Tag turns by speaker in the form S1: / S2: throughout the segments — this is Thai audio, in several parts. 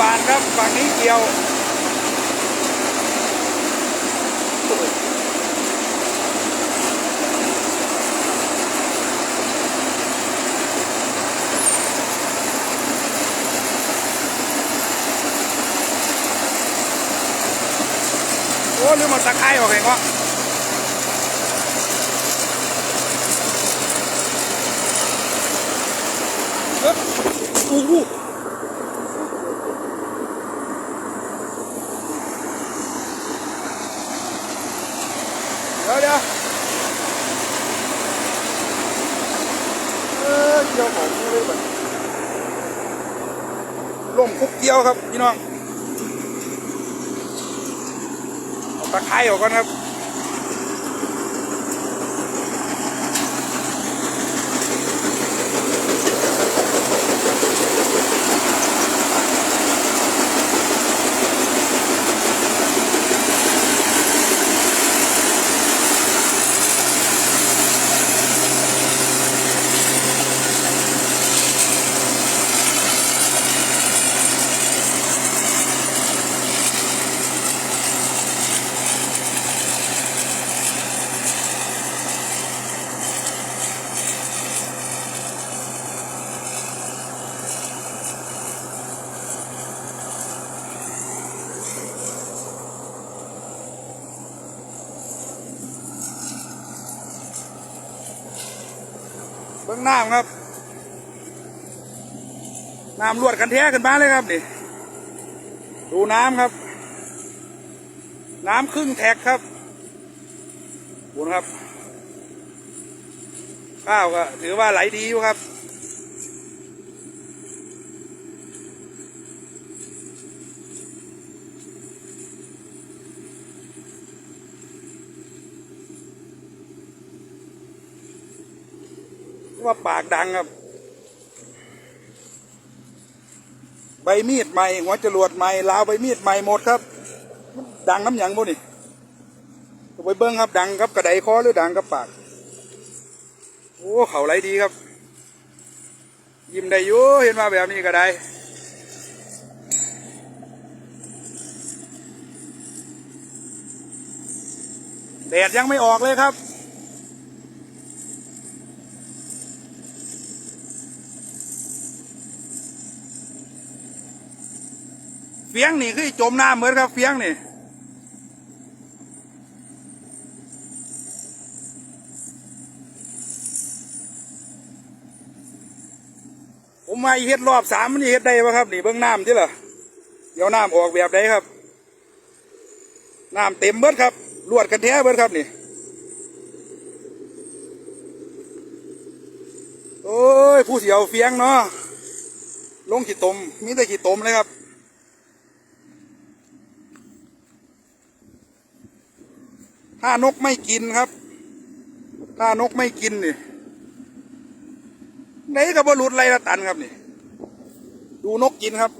S1: หวานครับฝั่งนี้เกี่ยวโอ้ลืมหมดตะไคร้ออกเองวะเอ๊ะโอ้โห เดี๋ยวเดี๋ยวเออเกี่ยวของเลยแบบลมคุกเกี่ยวครับพี่น้องเอาตะไคร้ออกก่อนครับ งน้ำครับ น้ำรวดกันแท้ขึ้นมาเลยครับนี่ ดูน้ำครับ น้ำครึ่งแท็กครับดูนะครับ ข้าวก็ถือว่าไหลดีอยู่ครับ ว่าปากดังครับ ใบมีดใหม่หัวจรวดใหม่ลาวใบมีดใหม่หมดครับ ดังน้ำหยังบุนี่ไปเบิ้งครับดังครับกระไดคอหรือดังกับปาก โอ้เขาไรดีครับ ยิ้มได้อยู่เห็นมาแบบนี้ก็ได้แดดยังไม่ออกเลยครับ ฟียงนี่คือจมน้ำเหมือนครับเฟียงนี่ผมมาอีเฮ็ดรอบสามมันเฮ็ดได้ปะครับนี่เบื้องน้ำที่ล่ะเดี๋ยวน้ำออกแบบใดครับน้ำเต็มเบิดครับลวดกันแท้เบิดครับนี่โอ้ยผู้เสียวเฟียงเนาะลงขี้ตมมีแต่ขี้ตมเลยครับ ถ้านกไม่กินครับ ถ้านกไม่กินนี่ไหนกับบรุษไรละตันครับนี่ ดูนกกินครับ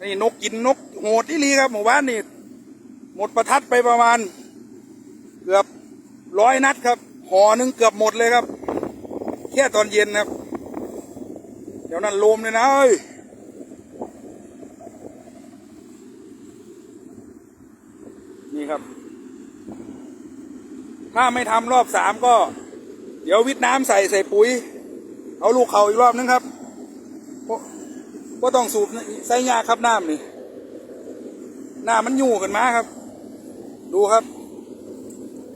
S1: นี่นกกินนกโหดที่ลีครับหมู่บ้านนี่ หมดประทัดไปประมาณ เกือบร้อยนัดครับห่อหนึ่งเกือบหมดเลยครับ แค่ตอนเย็นครับ เดี๋ยวนั้นลมเลยนะเอ้ย นี่ครับ ถ้าไม่ทำรอบสามก็ เดี๋ยววิทน้ำใส่ใส่ปุ๋ย เอาลูกเขาอีกรอบนึงครับก็ต้องสูบใส่ยาครับน้ำนี่น้ำมันยู่ขึ้นมาครับ ดูครับ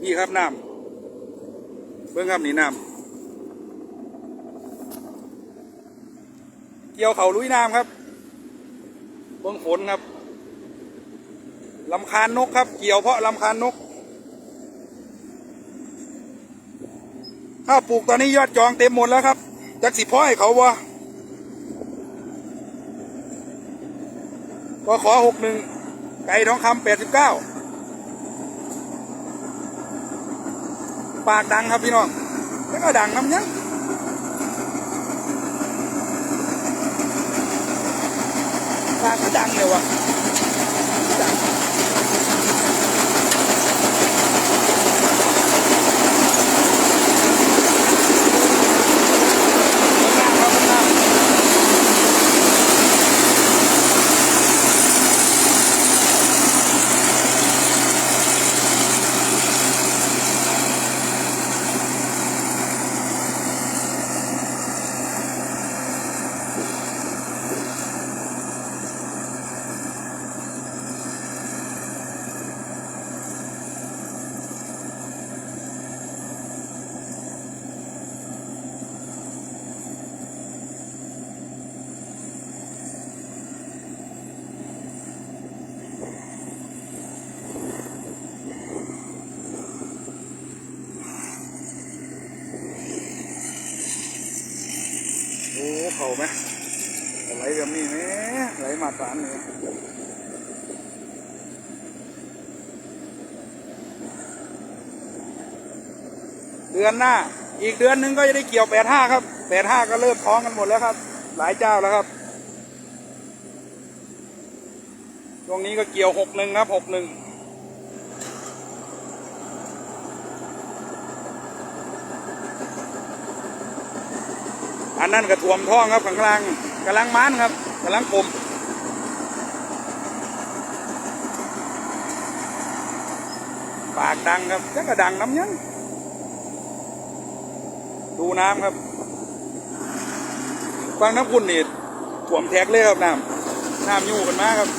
S1: นี่ครับน้ำเบิ่งครับนี่น้ำเกี่ยวเขาลุยน้ำครับเบิ่งฝนครับ ลำคาญนกครับ เกี่ยวเพราะลำคาญนก ข้าวปลูกตอนนี้ยอดจองเต็มหมดแล้วครับจักสิพ่อให้เขาวะก็ขอหกหนึ่งไก่ทองคำแปดสิบเก้าปากดังครับพี่น้อง แล้วก็ดังน้ำยังปากก็ดังเลยวะดัง ไหลแบบ นี้แหไหลมาตานเลยเดือนหน้า อีกเดือนหนึงก็จะได้เกี่ยวแปดห้าครับแปดห้าก็เริ่มท้องกันหมดแล้วครับ หลายเจ้าแล้วครับช่วงนี้ก็เกี่ยวหกหนึ่งครับหกหนึ่งอันนั้นกระถ่วมท้องครับข้างล่างกำลังมันครับ กลังกลมปากดังครับจะกระดังน้ำยังดูน้ำครับฟังน้ำคุณนี่ถ่วมแท็กเลยครับน้ำน้ำยู่กันมากครับ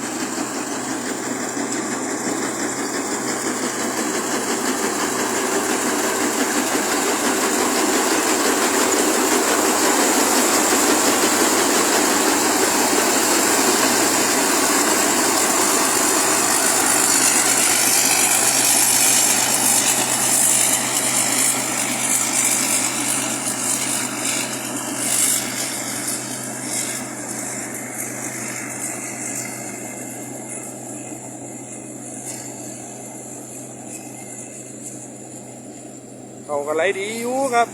S1: เขาก็ไล่ดีอยู่ครับ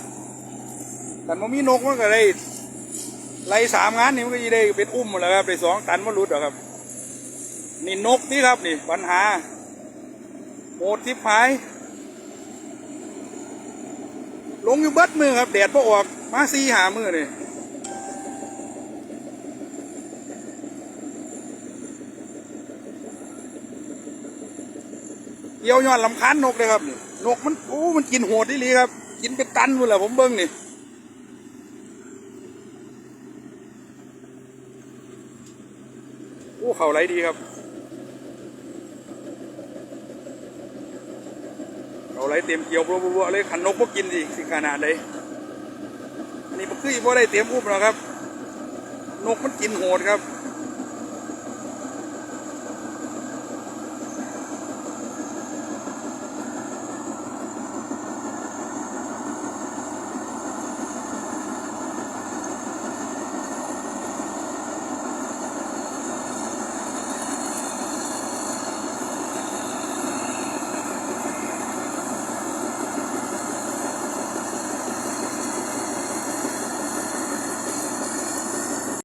S1: แต่มันมีนกมันก็ได้ไล่สามงานนี่มันก็จะได้เป็นอุ้มหมดแล้วครับได้สองตันมันรุดหรอกครับนี่นกนี่ครับนี่ปัญหาโหดทิพหายลงอยู่เบิดมือครับแดดพอออกมาซีหามือนี่เกี่ยวย้อนลำคาญนกเลยครับนี่ นกมันโอ้ มันกินโหดที่ลีครับ กินเป็นตันหมดเลยผมเบิ้งนี่โอ้เข่าไหลดีครับเข่าไหลเต็มเกี่ยวบัวๆเลยขันนกพวกกินสิสิขนาดใดอันนี้มันคือบ่ได้เต็มอุ้มหรอกครับ นกมันกินโหดครับ